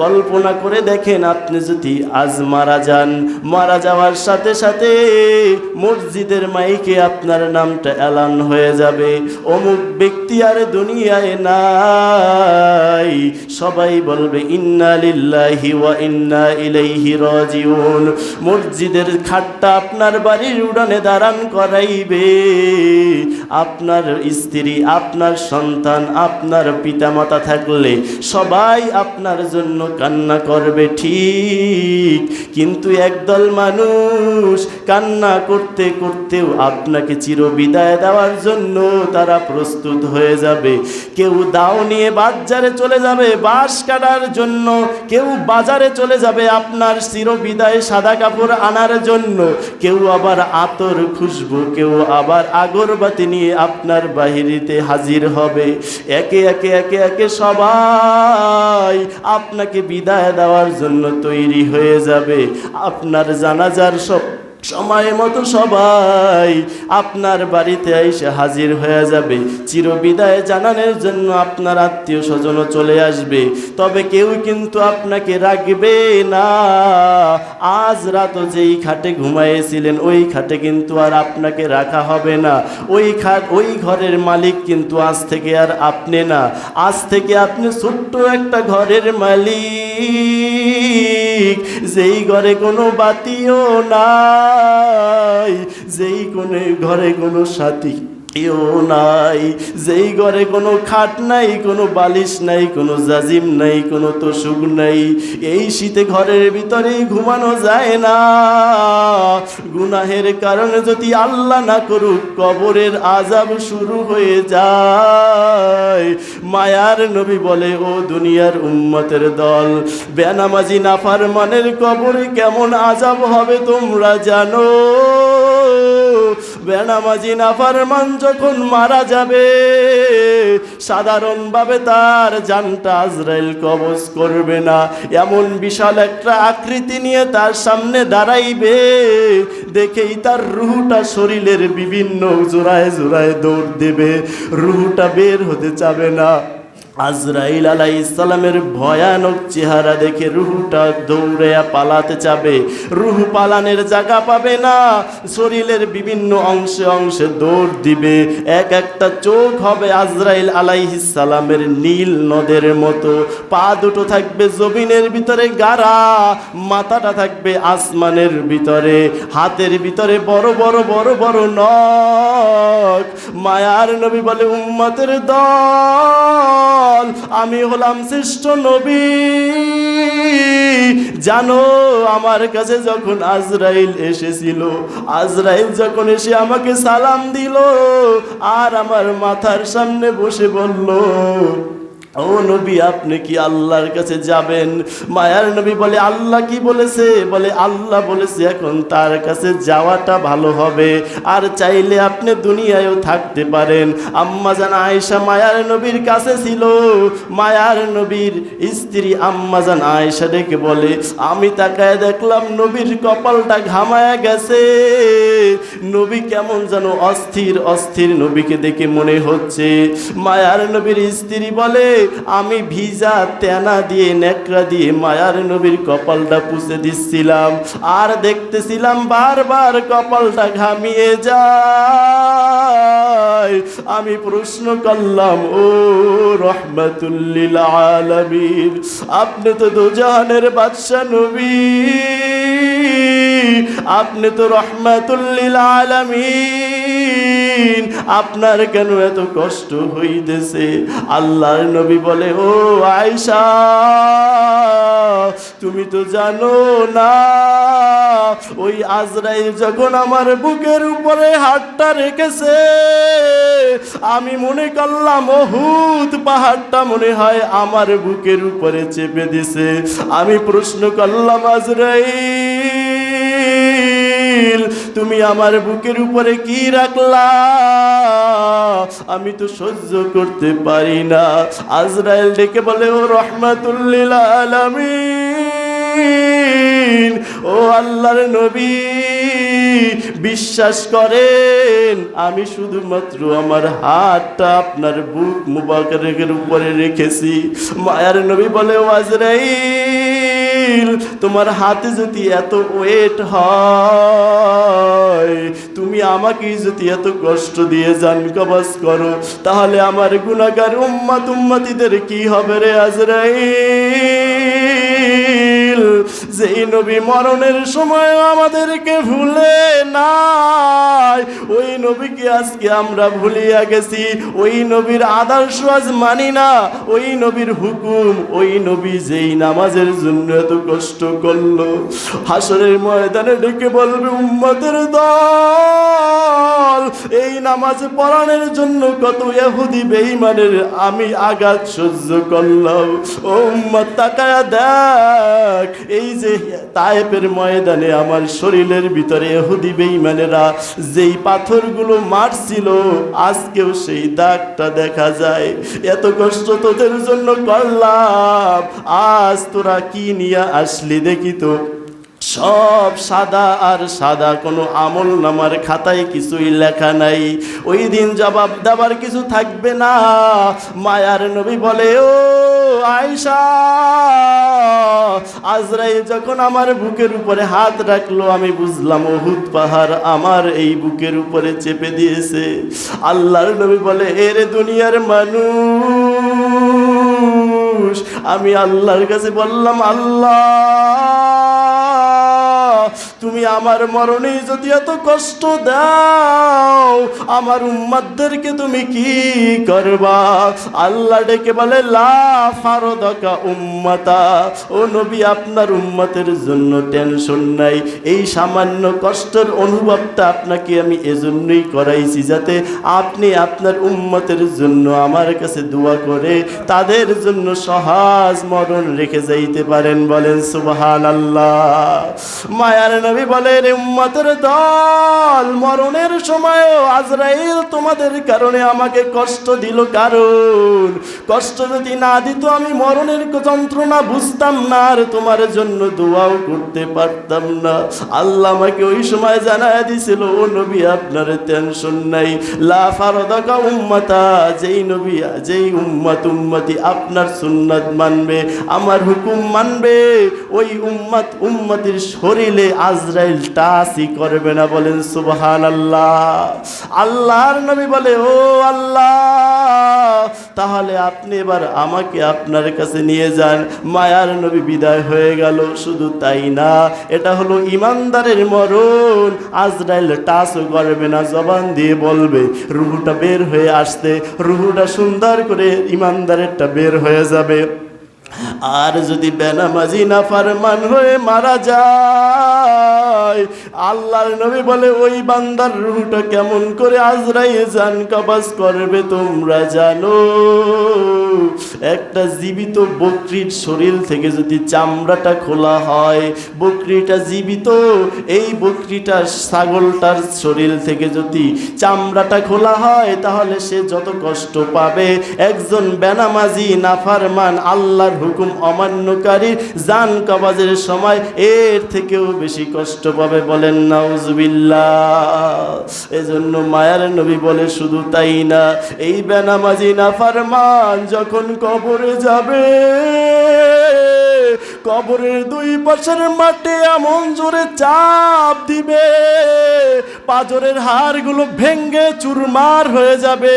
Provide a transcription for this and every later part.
কল্পনা করে দেখেন, আপনি যদি আজ মারা যান, মারা যাওয়ার সাথে সাথে মসজিদের মাইকে আপনার নামটা এলান হয়ে যাবে। অমুক ব্যক্তি আর দুনিয়ায় নাই। সবাই বলবে, ইন্না লিল্লাহি ওয়া ইন্না ইলাইহি রাজিউন। মসজিদের খাটটা আপনার বাড়ির উড়ানে দাঁড়ান করাইবে। আপনার স্ত্রী, আপনার সন্তান, আপনার পিতামাতা থাকলে সবাই আপনার জন্য কান্না করবে ঠিক, কিন্তু একদল মানুষ কান্না করতে করতেও আপনাকে চিরবিদায় দেওয়ার জন্য তারা প্রস্তুত হয়ে যাবে। কেউ দাও নিয়ে বাজারে চলে যাবে, বাঁশ কাটার জন্য। কেউ বাজারে চলে যাবে আপনার চিরবিদায় সাদা কাপড় আনার জন্য। কেউ আবার আতর খুশবু কেউ আবার আগরবাতি নিয়ে আপনার বাহিরিতে হাজির হবে। একে একে একে একে সবাই আপনাকে বিদায় দেওয়ার জন্য তৈরি হয়ে যাবে। আপনার জানাজার সব সময় মতো সবাই আপনার বাড়িতে এসে হাজির হয়ে যাবে। চিরবিদায় জানানোর জন্য আপনার আত্মীয় স্বজনও চলে আসবে। তবে কেউ কিন্তু আপনাকে রাখবে না। আজ রাতও যেই খাটে ঘুমাইয়েছিলেন, ওই খাটে কিন্তু আর আপনাকে রাখা হবে না। ওই খাট, ওই ঘরের মালিক কিন্তু আজ থেকে আর আপনি না। আজ থেকে আপনি ছোট্ট একটা ঘরের মালিক। যেই ঘরে কোনো বাতিও নাই যেই কোনো ঘরে কোনো সাথী কেউ নাই। যেই ঘরে কোনো খাট নাই, কোনো বালিশ নাই, কোনো জাজিম নাই, কোনো তোষুক নাই, এই শীতে ঘরের ভিতরেই ঘুমানো যায় না। গুনাহের কারণে যদি আল্লাহ না করুক, কবরের আজাব শুরু হয়ে যায়। মায়ার নবী বলে, ও দুনিয়ার উম্মতের দল, বেনামাজি নাফার মানের কবরে কেমন আজাব হবে তোমরা জানো? বেনামাজি নাফারমান যখন মারা যাবে, সাধারণভাবে তার জানটা আজরাইল কবজ করবে না। এমন বিশাল একটা আকৃতি নিয়ে তার সামনে দাঁড়াইবে, দেখেই তার রুহুটা শরীরের বিভিন্ন জোড়ায় জোড়ায় দৌড় দেবে। রুহুটা বের হতে চাবে না। আজরাইল আলাই ইসলামের ভয়ানক চেহারা দেখে রুহুটা দৌড়ে পালাতে চাবে রুহু পালানের জায়গা পাবে না। শরীরের বিভিন্ন অংশে অংশে দৌড় দিবে। এক একটা চোখ হবে আজরাইল আলাইহিসালামের নীল নদের মতো। পা দুটো থাকবে জমিনের ভিতরে গাড়া মাথাটা থাকবে আসমানের ভিতরে। হাতের ভিতরে বড় বড় বড় বড় নখ। মায়ার নবী বলে, উম্মতের দল। আমি হলাম শ্রেষ্ঠ নবী। জানো, আমার কাছে যখন আজরাইল এসেছিল, আজরাইল যখন এসে আমাকে সালাম দিল, আর আমার মাথার সামনে বসে বলল ও নবী, আপনি কি আল্লাহর কাছে যাবেন? মায়ার নবী বলে, আল্লাহ কি বলেছে? বলে, আল্লাহ বলেছে, এখন তার কাছে যাওয়াটা ভালো হবে। আর চাইলে আপনি দুনিয়ায়ও থাকতে পারেন। আম্মা জান আয়েশা মায়ার নবীর কাছে ছিল। মায়ার নবীর স্ত্রী আম্মা জান আয়েশা ডেকে বলে, আমি তাকায় দেখলাম নবীর কপালটা ঘামায়া গেছে। নবী কেমন যেন অস্থির অস্থির নবীকে দেখে মনে হচ্ছে। মায়ার নবীর স্ত্রী বলে আমি ভিজা তেনা দিয়ে নেকড়া দিয়ে মায়ার নবীর কপালটা পুষে দিচ্ছিলাম। আর দেখতেছিলাম বারবার কপালটা ঘামিয়ে যায়। আমি প্রশ্ন করলাম, ও রহমতুল্লিল আলমীর আপনি তো দুজাহানের বাদশা নবী, আপনি তো রহমাতুল্লিল আলামিন, আপনার কেন এত কষ্ট হইতেছে? আল্লাহর নবী বলে, ও আয়সা তুমি তো জানো না, ওই আজরাইল যখন আমার বুকের উপরে হাতটা রেখেছে, আমি মনে করলাম, অহুত, পাহাড়টা মনে হয় আমার বুকের উপরে চেপে দিছে। আমি প্রশ্ন করলাম, আজরাইল তুমি আমার বুকের উপরে কি রাখলা? আমি তো সহ্য করতে পারি না। আজরাইল ডেকে বলে, ও রহমাতুল্লিল আলামিন, ও আল্লাহর নবী, বিশ্বাস করেন, আমি শুধুমাত্র আমার হাতটা আপনার বুক মুবারকের উপরে রেখেছি। মায়ার নবী বলে, ও আজরাইল তোমার হাতে যদি এত ওয়েট হয়, তুমি আমাকে যদি এত কষ্ট দিয়ে জান কবাস করো, তাহলে আমার গুণাগার উম্মা তুম্মাতিদের কি হবে রে আজরাইল? যেই নবী মরণের সময় আমাদেরকে ভুলে নাই। ওই নবীকে আজকে আমরা ভুলিয়া গেছি। ওই নবীর আদর্শ আজ মানি না। ওই নবীর হুকুম, ওই নবী যেই নামাজের জন্য এত কষ্ট করল, হাসরের ময়দানে ডেকে বলবে, উম্মতের দল, এই নামাজ পড়ানোর জন্য কত ইহুদি বেঈমানের আমি আঘাত সহ্য করলাম। ও উম্মত, তাকায়া দেখ, এই যে তায়েপের ময়দানে আমার শরীরের ভিতরে ইহুদি বেঈমানেরা যেই পাথরগুলো মারছিল, আজকেও সেই দাগটা দেখা যায়। এত কষ্ট তোদের জন্য করলাম, আজ তোরা কি নিয়ে আসলি দেখি তো। সব সাদা আর সাদা, কোনো আমল নামার খাতায় কিছুই লেখা নাই। ওই দিন জবাব দেওয়ার কিছু থাকবে না। মায়ার নবী বলে, ও আয়সা আজরাইল যখন আমার বুকের উপরে হাত রাখল, আমি বুঝলাম ওহুদ পাহাড় আমার এই বুকের উপরে চেপে দিয়েছে। আল্লাহর নবী বলে এরে দুনিয়ার মানুষ। আমি আল্লাহর কাছে বললাম, আল্লাহ তুমি আমার মরণে যদি এত কষ্ট দাও, আমার উম্মাদদেরকে তুমি কি করবা? আল্লাহ ডেকে বলে, লা ফারদকা উম্মাতা। ও নবী, আপনার উম্মতের জন্য টেনশন নাই। এই সামান্য কষ্টের অনুভবটা আপনাকে আমি এজন্যই করাইছি যাতে আপনি আপনার উম্মতের জন্য আমার কাছে দোয়া করে তাদের জন্য সহজ মরণ রেখে যাইতে পারেন বলেন সুবহান আল্লাহ মায়ার নবী বলে রে উম্মতের দল মরণের সময় আজরাইল তোমাদের কারণে আমাকে কষ্ট দিল। কারণ কষ্ট যদি না দিত, আমি মরণের যন্ত্রণা বুঝতাম না আর তোমার জন্য দোয়াও করতে পারতাম না। আল্লাহ আমাকে ওই সময় জানায় দিছিল, ও নবী, আপনার টেনশন নাই। লা ফারদাকা উম্মাতা, যেই নবী, যেই উম্মত, উম্মতি আপনার সুন্নাত মানবে, আমার হুকুম মানবে। ওই উম্মত, উম্মতির শরীরে আজরাইল টাসি করবে না বলেন সুবহান আল্লাহ আল্লাহর নবী বলে, ও আল্লাহ, তাহলে আপনি এবার আমাকে আপনার কাছে নিয়ে যান। মায়ার নবী বিদায় হয়ে গেল, শুধু তাই না, এটা হলো ইমানদারের মরণ। আজরাইল টাচও করবে না, জবান দিয়ে বলবে, রুহুটা বের হয়ে আসতে, রুহুটা সুন্দর করে ইমানদারেরটা বের হয়ে যাবে। আর যদি বেনামাজি না ফারমান হয়ে মারা যায় আল্লাহর নবী বলে, ওই বান্দার রুহটা কেমন করে আজরাই জান কাবাজ করবে তোমরা জানো? একটা জীবিত বকরির শরীর থেকে যদি চামড়াটা খোলা হয়, বকরিটা জীবিত, এই বকরিটা ছাগলটার শরীর থেকে যদি চামড়াটা খোলা হয়, তাহলে সে যত কষ্ট পাবে। একজন বেনামাজি, নাফারমান, আল্লাহর হুকুম অমান্যকারী জান কাবাজের সময় এর থেকেও বেশি কষ্ট পাবে বলেন, নাউজবিল্লাহ। এজন্য মায়ার নবী বলে, শুধু তাই না, এই বেনামাজি না ফারমান যখন কবরে যাবে কবরের দুই পাশের মাঠে এমন জোরে চাপ দিবে, পাজরের হাড়গুলো ভেঙ্গে চুরমার হয়ে যাবে।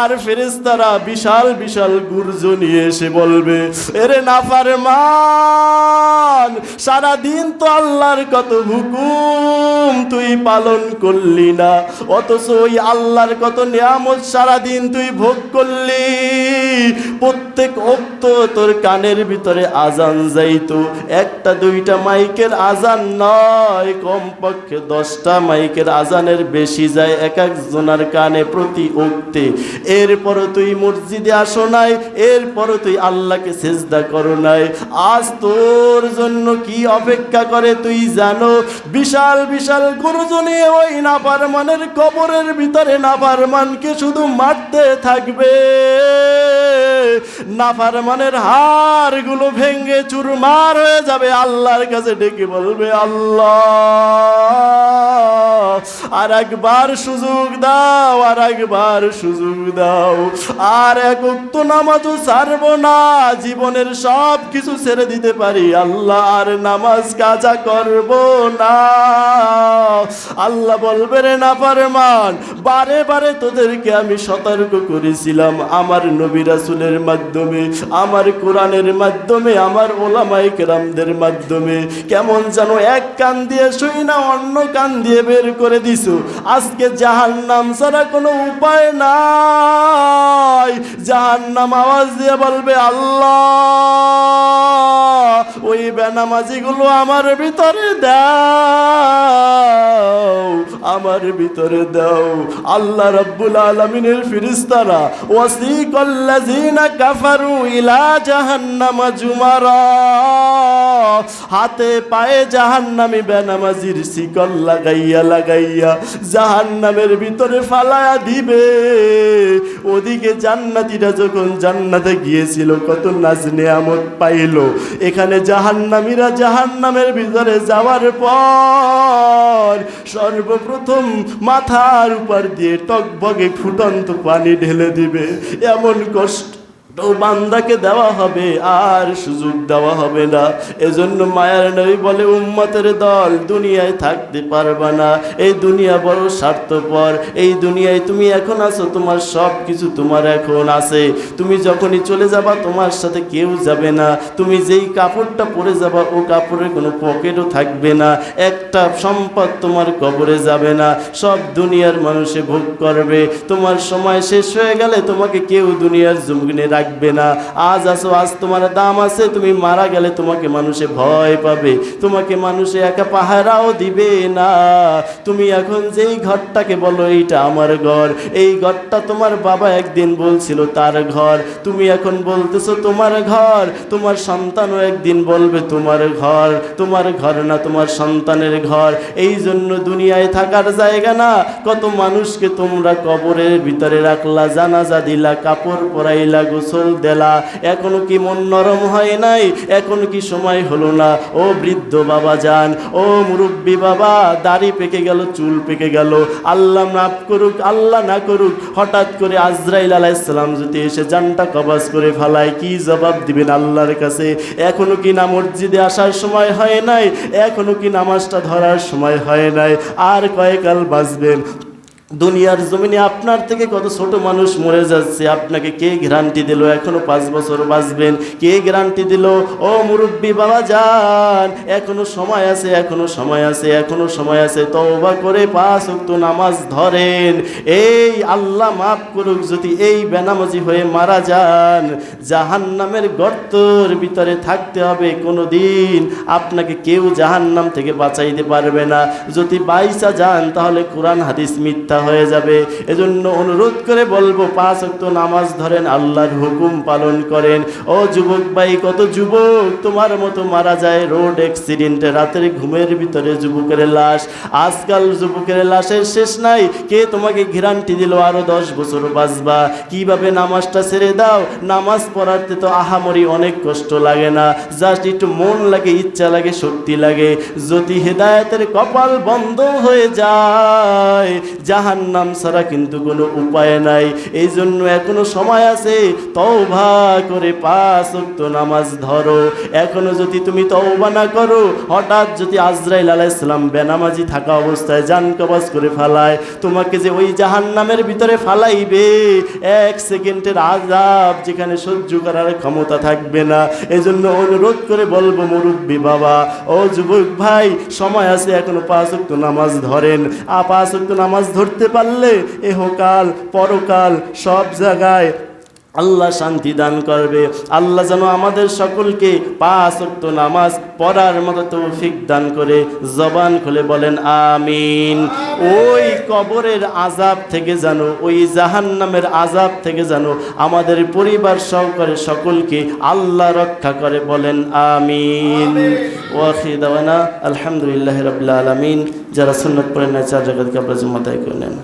আর ফেরেস্তারা বিশাল বিশাল গুর্জ নিয়ে এসে বলবে, এরে নাফার মান সারাদিন তো আল্লাহর কত হুকুম, তুই পালন করলি না। অথচ ওই আল্লাহর কত নিয়ামত সারাদিন তুই ভোগ করলি। প্রত্যেক অক্ত তোর কানের ভিতরে আজান যাইতো। একটা, দুইটা মাইকের আজান নয়, কমপক্ষে দশটা মাইকের আজানের বেশি যায় এক একজনের কানে প্রতি উক্তে। এরপরও তুই মসজিদে আসো নাই, এরপরও তুই আল্লাহকে সেজদা করো নাই। আজ তোর জন্য কি অপেক্ষা করে তুই জানো? বিশাল বিশাল গুরুজনে ওই নাপারমানের কবরের ভিতরে নাপারমানকে শুধু মারতে থাকবে। নাফারমানের হাড়গুলো ভেঙ্গে চুরমার হয়ে যাবে। আল্লাহর কাছে ডেকে বলবে আল্লাহ! আর একবার সুযোগ দাও, আর একবার সুযোগ দাও। আর এক উক্ত নামাজও ছাড়বো না, জীবনের সব কিছু ছেড়ে দিতে পারি আল্লাহ, আর নামাজ কাজা করব না। আল্লাহ বলবে, রে না পারমান বারে বারে তোদেরকে আমি সতর্ক করেছিলাম। আমার নবী রাসূলের মাধ্যমে, আমার কোরআনের মাধ্যমে, আমার ওলামাই কেরামদের মাধ্যমে। কেমন যেন এক কান দিয়ে শুই না, অন্য কান দিয়ে বের করে দিছো। আজকে জাহান্নাম ছাড়া কোনো উপায় নাই। জাহান্নাম আওয়াজ দিয়ে বলবে, আল্লাহ, ওই বেনামাজিগুলো আমার ভিতরে দাও, আমার ভিতরে দাও। আল্লাহ রাব্বুল আলামিনের ফিরিস্তারা ওয়াসিকাল্লাযিনা কাফারু ইলা জাহান্নামা জুমারা। হাতে পায়ে জাহান্নামী বেনামাজির শিকল লাগাইয়া লাগাইয়া জাহান্নামের ভিতরে ফালায়া দিবে। ওদিকে জান্নাতীরা যখন জান্নাতে গিয়েছিল, কত নাজ নেয়ামত পাইল। এখানে জাহান্নামীরা জাহান্নামের ভিতরে যাওয়ার পর সর্বপ্রথম মাথার উপর দিয়ে টকবগে ফুটন্ত পানি ঢেলে দিবে। এমন কষ্ট তো বান্দাকে দেওয়া হবে, আর সুযোগ দেওয়া হবে না। এজন্য মায়ার নবী বলে, উম্মতের দল দুনিয়ায় থাকতে পারবা না। এই দুনিয়া বড় স্বার্থপর। এই দুনিয়ায় তুমি এখন আছো, তোমার সব কিছু তোমার এখন আছে। তুমি যখনই চলে যাবা, তোমার সাথে কেউ যাবে না। তুমি যেই কাপড়টা পরে যাবা, ও কাপড়ের কোনো পকেটও থাকবে না। একটা সম্পদ তোমার কবরে যাবে না। সব দুনিয়ার মানুষে ভোগ করবে। তোমার সময় শেষ হয়ে গেলে তোমাকে কেউ দুনিয়ার জমিনে রাখবে না। আজ আসো, আজ তোমার দাম আছে, তুমি মারা গেলে তোমাকে মানুষে ভয় পাবে। তোমাকে মানুষে একা পাহারাও দিবে না। তুমি এখন যেই ঘরটাকে বলো, এইটা আমার ঘর। এই ঘরটা তোমার বাবা একদিন বলছিল তার ঘর। তুমি এখন বলতেছো তোমার ঘর। তোমার সন্তানও একদিন বলবে তোমার ঘর। তোমার ঘর না তোমার সন্তানের ঘর। এই জন্য দুনিয়ায় থাকার জায়গা না। কত মানুষকে তোমরা কবরের ভিতরে রাখলা, জানাজা দিলা, কাপড় পরাইলা, গোসল দেলা। এখনও কি মন নরম হয় নাই? এখনও কি সময় হলো না? ও বৃদ্ধ বাবা যান, ও মুরব্বী বাবা, দাড়ি পেকে গেল, চুল পেকে গেল। আল্লাহ মাফ করুক, আল্লাহ না করুক, হঠাৎ করে আজরাইল আলাইসালাম যদি এসে জানটা কবাজ করে ফেলায়, কি জবাব দিবেন আল্লাহর কাছে? এখনও কি না মসজিদে আসার সময় হয় নাই? এখনও কি নামাজটা ধরার সময় হয় নাই? আর কয়েকাল বাঁচবেন? দুনিয়ার জমিনে আপনার থেকে কত ছোট মানুষ মরে যাচ্ছে, আপনাকে কে গ্যারান্টি দিল? এখনও পাঁচ বছর বাঁচবেন, কে গ্যারান্টি দিল? ও মুরব্বী বাবা যান এখনও সময় আছে, এখনও সময় আছে, এখনও সময় আছে, তওবা করে পাঁচ ওয়াক্ত নামাজ ধরেন। এই আল্লাহ মাফ করুক, যদি এই বেনামাজি হয়ে মারা যান, জাহান্নামের গর্তর ভিতরে থাকতে হবে কোনো দিন আপনাকে কেউ জাহান্নাম থেকে বাঁচাইতে পারবে না। যদি বাইসা যান, তাহলে কোরআন হাদিস মিথ্যা হয়ে যাবে। এজন্য অনুরোধ করে বলব, পাঁচ অক্ত নামাজ ধরেন, আল্লাহর হুকুম পালন করেন। ও যুবক ভাই, কত যুবক, তোমার মতো মারা যায় রোড অ্যাক্সিডেন্টে, রাতের ঘুমের ভিতরে যুবকের লাশ। আজকাল যুবকের লাশের শেষ নাই, কে তোমাকে গ্যারান্টি দিল আরও দশ বছর বাঁচবা? কীভাবে নামাজটা ছেড়ে দাও? নামাজ পড়াতে তো আহামরি অনেক কষ্ট লাগে না, জাস্ট একটু মন লাগে, ইচ্ছা লাগে, শক্তি লাগে। যদি হেদায়েতের কপাল বন্ধ হয়ে যায় জাহান্নাম ছাড়া কিন্তু কোনো উপায় নাই। এই জন্য এখনও সময় আছে, তওবা করে পাঁচ ওয়াক্ত নামাজ ধরো। এখনও যদি তুমি তওবা না করো, হঠাৎ যদি আজরাইল আলাইসালাম বেনামাজি থাকা অবস্থায় জান কবাজ করে ফালায়, তোমাকে যে ওই জাহান্নামের ভিতরে ফালাইবে, এক সেকেন্ডের আজাব যেখানে সহ্য করার ক্ষমতা থাকবে না। এজন্য অনুরোধ করে বলব, মুরব্বী বাবা, ও যুবক ভাই, সময় আছে এখনও পাঁচ ওয়াক্ত নামাজ ধরেন। আ পাঁচ ওয়াক্ত নামাজ ধরতে পারলে এহকাল, পরকাল সব জায়গায় আল্লাহ শান্তি দান করবে। আল্লাহ যেন আমাদের সকলকে পাঁচ অক্ট নামাজ পড়ার মতো তৌফিক দান করে। জবান খুলে বলেন, আমিন। ওই কবরের আজাব থেকে জানো ওই জাহান নামের আজাব থেকে জানো আমাদের পরিবার সহকারে সকলকে আল্লাহ রক্ষা করে বলেন আমিন। ওয়াখিদাওয়ানা আলহামদুলিল্লাহ রবিল্লা আলমিন। যারা সুন্নত পড়েন না চার জগৎকে আপনার জমাতায় করে নেন।